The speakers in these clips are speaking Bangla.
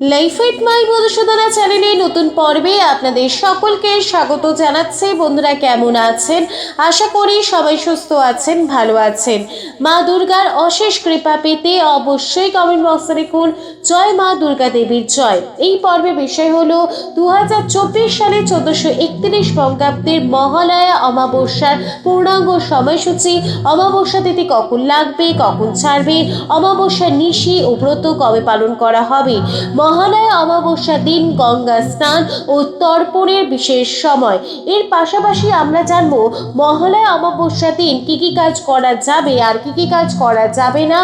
লাইফাইট মাই মধুসূদনা চ্যানেলে নতুন পর্বে আপনাদের সকলকে স্বাগত জানাচ্ছি। বন্ধুরা কেমন আছেন? আশা করি সবাই সুস্থ আছেন, ভালো আছেন। মা দুর্গার অশেষ কৃপা পেতে অবশ্যই কমেন্ট বক্সে লিখুন, জয় মা দুর্গা দেবীর জয়। এই পর্বে বিষয় হলো দু হাজার চব্বিশ সালে চোদ্দশো একত্রিশ বঙ্গাব্দের মহালয়া অমাবস্যার পূর্ণাঙ্গ সময়সূচি। অমাবস্যা তিথি কখন লাগবে, কখন ছাড়বে? অমাবস্যার নিশি ও ব্রত কবে পালন করা হবে? মহালয়া অমাবস্যা দিন, গঙ্গা স্নান ও তর্পণের বিশেষ সময়। এর পাশাপাশি আমরা জানব, মহালয়া অমাবস্যা দিন কী কী কাজ করা যাবে আর কী কী কাজ করা যাবে না?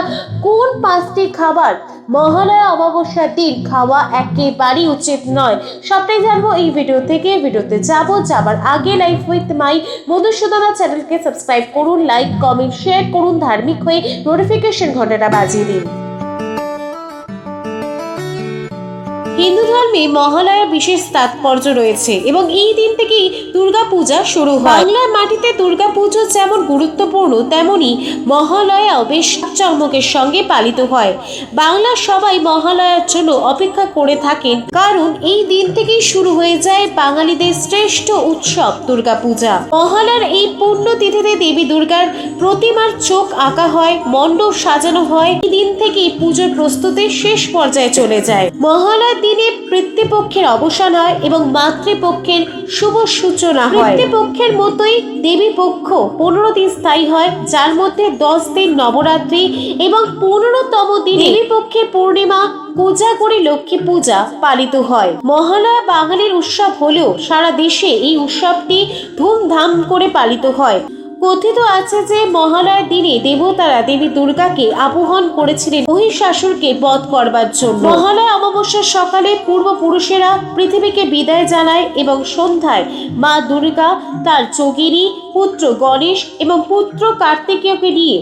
কোন পাঁচটি খাবার মহালয়া অমাবস্যার দিন খাওয়া একেবারেই উচিত নয়? সবটাই জানব এই ভিডিও থেকে। ভিডিওতে যাব, যাবার আগে লাইফ উইথ মাই মধুসূদনা চ্যানেলকে সাবস্ক্রাইব করুন লাইক কমেন্ট শেয়ার করুন, ধার্মিক হয়ে নোটিফিকেশন ঘন্টাটা বাজিয়ে দিন। হিন্দু ধর্মে মহালয়া বিশেষ তাৎপর্য রয়েছে এবং এই দিন থেকেই দুর্গা পূজা শুরু হয়। বাংলার মাটিতে দুর্গা পুজো যেমন গুরুত্বপূর্ণ, তেমনি মহালয়াও বেশ চমকের সঙ্গে পালিত হয়। বাংলার সবাই মহালয়ার জন্য অপেক্ষা করে থাকেন, কারণ এই দিন থেকেই শুরু হয়ে যায় বাঙালিদের শ্রেষ্ঠ উৎসব দুর্গা পূজা মহালয়ার এই পূর্ণ তিথিতে দেবী দুর্গার প্রতিমার চোখ আঁকা হয়, মণ্ডপ সাজানো হয়। এই দিন থেকেই পুজোর প্রস্তুতি শেষ পর্যায়ে চলে যায়। মহালয়ার দিনে পিতৃপক্ষের অবসান হয় এবং মাতৃপক্ষের শুভ সূচনা হয়। পিতৃপক্ষের মতোই দেবী পক্ষ পনেরো দিন স্থায়ী হয়, যার মধ্যে দশ দিন নবরাত্রি এবং পনেরোতম দিন দেবী পক্ষে পূর্ণিমা, পূজা করে লক্ষ্মী পূজা পালিত হয়। মহালয়া বাঙালির উৎসব হলেও সারা দেশে এই উৎসবটি ধুমধাম করে পালিত হয়। কথিত আছে যে মহালয়ার দিনে দেবতারা দেবী দুর্গাকে আবহন করেছিলেন মহিষাসুরকে বধ করবার জন্য। মহালয়া অমাবস্যার সকালে পূর্বপুরুষেরা পৃথিবীকে বিদায় জানায় এবং সন্ধ্যায় মা দুর্গা, তার যোগিনী, পুত্র গণেশ এবং পুত্র কার্তিকেয়কে নিয়ে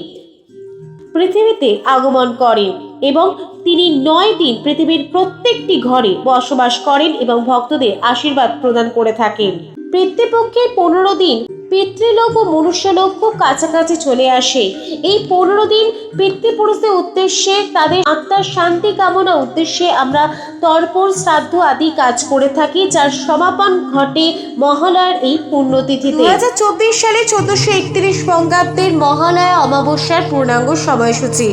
পৃথিবীতে আগমন করেন এবং তিনি নয় দিন পৃথিবীর প্রত্যেকটি ঘরে বসবাস করেন এবং ভক্তদের আশীর্বাদ প্রদান করে থাকেন। পিতৃপক্ষের পনেরো দিন পিতৃলোক ও মনুষ্যলোক খুব কাছাকাছি চলে আসে। এই পনেরো দিন পিতৃপুরুষদের উদ্দেশ্যে, তাদের আত্মার শান্তি কামনা উদ্দেশ্যে আমরা তর্পণ, শ্রাদ্ধ আদি কাজ করে থাকি, যার সমাপন ঘটে মহালয়ার এই পুণ্যতিথিতে। দু হাজার চব্বিশ সালে চোদ্দশো একত্রিশ বঙ্গাব্দের মহালয়া অমাবস্যার পূর্ণাঙ্গ সময়সূচি।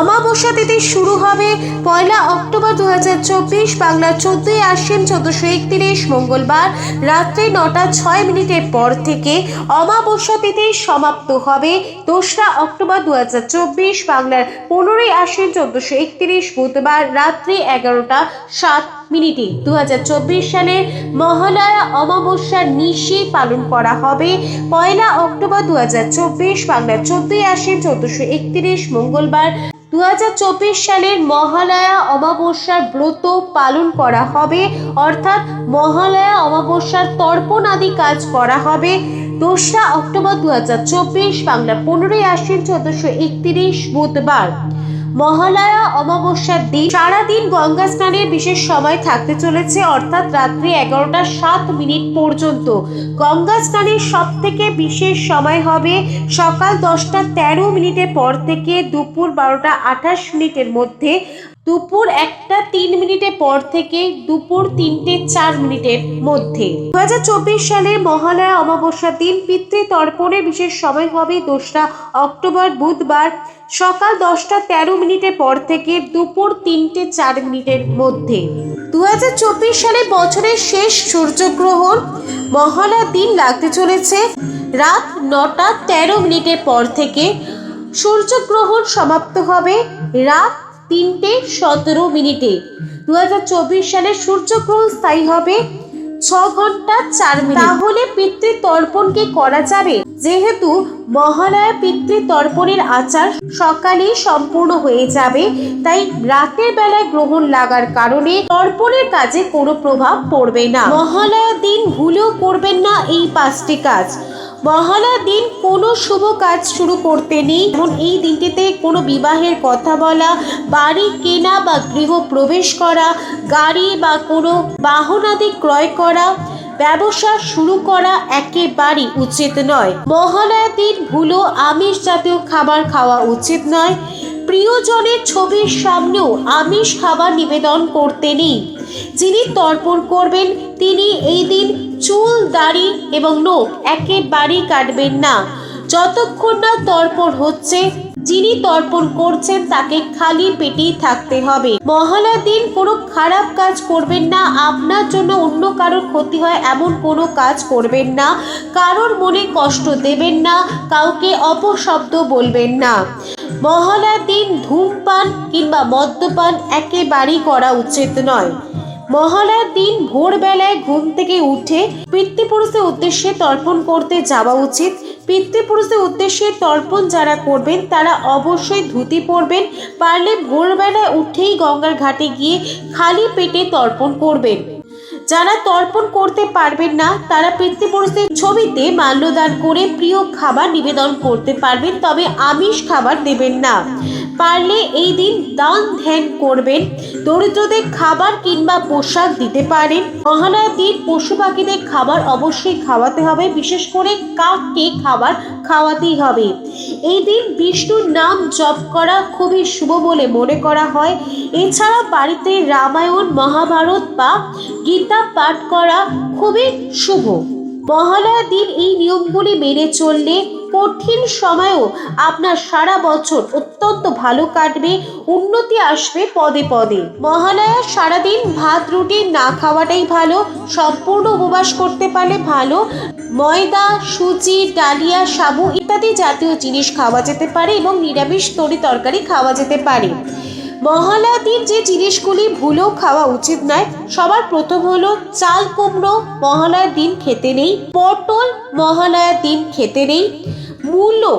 অমাবস্যা তিথি শুরু হবে পয়লা অক্টোবর দু হাজার চব্বিশ, বাংলার চোদ্দই আশ্বিন চোদ্দশো একত্রিশ, মঙ্গলবার রাত্রি নটা ছয় মিনিটের পর থেকে অমাবস্যা তিথি সমাপ্ত হবে দোসরা অক্টোবর দু হাজার চব্বিশ বাংলার পনেরোই আশ্বিন চোদ্দশো একত্রিশ বুধবার রাত্রি এগারোটা সাত মিনিটে। দু সালে মহালয়া অমাবস্যার নিশি পালন করা হবে। পয়লা অক্টোবর দু হাজার চব্বিশ বাংলার চোদ্দই আশ্বিন চোদ্দশো একত্রিশ মঙ্গলবার দু হাজার চব্বিশ সালের মহালয়া অমাবস্যার ব্রত পালন করা হবে। অর্থাৎ মহালয়া অমাবস্যার তর্পণ আদি কাজ করা হবে। দোসরা অক্টোবর দু হাজার চব্বিশ, বাংলা পনেরোই আশ্বিন চোদ্দশো একত্রিশ বুধবার। মহালয়া অমাবস্যার দিন সারাদিন গঙ্গা স্নানের বিশেষ সময় থাকতে চলেছে, অর্থাৎ রাত্রি এগারোটা সাত মিনিট পর্যন্ত। গঙ্গা স্নানের সব থেকে বিশেষ সময় হবে সকাল দশটা তেরো মিনিটের পর থেকে দুপুর বারোটা আঠাশ মিনিটের মধ্যে দুপুর একটা তিন মিনিটের পর থেকে দুপুর তিনটে চার মিনিটের মধ্যে। দু হাজার চব্বিশ সালে মহালয়া অমাবস্যার দিন পিতৃ তর্পণের বিশেষ সময় হবে দোসরা অক্টোবর বুধবার সকাল দশটা তেরো মিনিটের পর থেকে দুপুর তিনটে চার মিনিটের মধ্যে। দু হাজার চব্বিশ সালে বছরের শেষ সূর্যগ্রহণ মহালয়ার দিন লাগতে চলেছে। রাত নটা তেরো মিনিটের পর থেকে সূর্যগ্রহণ সমাপ্ত হবে। রাত তিনটে সতেরো মিনিটে। দু সালে সূর্যগ্রহণ স্থায়ী হবে ছ ঘণ্টা চার মিনিট। তাহলে পিতৃ তর্পণ কি করা যাবে। যেহেতু মহালয়া পিতৃ তর্পণের আচার সকালেই সম্পূর্ণ হয়ে যাবে, তাই রাতের বেলায় গ্রহণ লাগার কারণে তর্পণের কাজে কোনো প্রভাব পড়বে না। মহালয়া দিন ভুলেও করবেন না এই পাঁচটি কাজ। মহালয়া দিন কোনো শুভ কাজ শুরু করতে নেই। এবং এই দিনটিতে কোনো বিবাহের কথা বলা, বাড়ি কেনা বা গৃহ প্রবেশ করা, গাড়ি বা কোনো বাহনাদি ক্রয় করা, ব্যবসা শুরু করা একেবারেই উচিত নয়। মহালয়া দিন ভুলো, আমিষ জাতীয় খাবার খাওয়া উচিত নয়। প্রিয়জনের ছবির সামনেও আমিষ খাবার নিবেদন করতে নেই। যিনি তর্পণ করবেন, তিনি এই দিন চুল, দাড়ি এবং নখ একেবারেই কাটবেন না। যতক্ষণ না তর্পণ হচ্ছে, যিনি তর্পণ করছেন, তাকে খালি পেটেই থাকতে হবে। মহালয়ার দিন কোনো খারাপ কাজ করবেন না, আপনার জন্য অন্য কারোর ক্ষতি হয় এমন কোনো কাজ করবেন না, কারোর মনে কষ্ট দেবেন না, কাউকে অপশব্দ বলবেন না। মহালয়ার দিন ধূমপান কিংবা মদ্যপান একেবারেই করা উচিত নয়। মহালয়ার দিন ভোরবেলায় ঘুম থেকে উঠে পিতৃপুরুষের উদ্দেশ্যে তর্পণ করতে যাওয়া উচিত। পিতৃপুরুষের উদ্দেশ্যে তর্পণ যারা করবেন, তারা অবশ্যই ধুতি পরবেন, পারলে ভোরবেলায় উঠেই গঙ্গার ঘাটে গিয়ে খালি পেটে তর্পণ করবেন। যারা তর্পণ করতে পারবেন না, তারা পিতৃপুরুষের ছবিতে মাল্যদান করে প্রিয় খাবার নিবেদন করতে পারবেন, তবে আমিষ খাবার দেবেন না। পারলে এই দিন দান ধ্যান করবেন। দরিদ্রদের খাবার কিংবা পোশাক দিতে পারেন। মহালয়ার দিন পশু পাখিদের খাবার অবশ্যই খাওয়াতে হবে। বিশেষ করে কাককে খাবার খাওয়াতেই হবে। এই দিন বিষ্ণুর নাম জপ করা খুবই শুভ বলে মনে করা হয়। এছাড়া বাড়িতে রামায়ণ, মহাভারত বা গীতা পাঠ করা খুবই শুভ। মহালয়ার দিন এই নিয়মগুলি মেনে চললে কঠিন সময়েও আপনার সারা বছর অত্যন্ত ভালো কাটবে, উন্নতি আসবে পদে পদে। মহালয়া সারাদিন ভাত, রুটি না খাওয়াটাই ভালো, সম্পূর্ণ উপবাস করতে পারলে ভালো। ময়দা, সুজি, ডালিয়া, সাবু ইত্যাদি জাতীয় জিনিস খাওয়া যেতে পারে এবং নিরামিষ তরি তরকারি খাওয়া যেতে পারে। মহালয়া দিন যে জিনিসগুলি ভুলেও খাওয়া উচিত নয়, সবার প্রথম হলো চাল কুমড়ো। মহালয়ার দিন খেতে নেই, পটল মহালয়ার দিন খেতে নেই। মূলো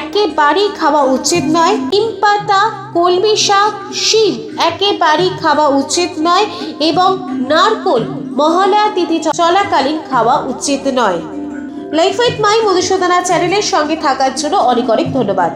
একেবারেই খাওয়া উচিত নয়। নিম পাতা, কলমি শাক, শিম একেবারেই খাওয়া উচিত নয় এবং নারকোল মহালয়া তিথি চলাকালীন খাওয়া উচিত নয়। লাইফ উইথ মাই মধুসূদনা চ্যানেলের সঙ্গে থাকার জন্য অনেক অনেক ধন্যবাদ।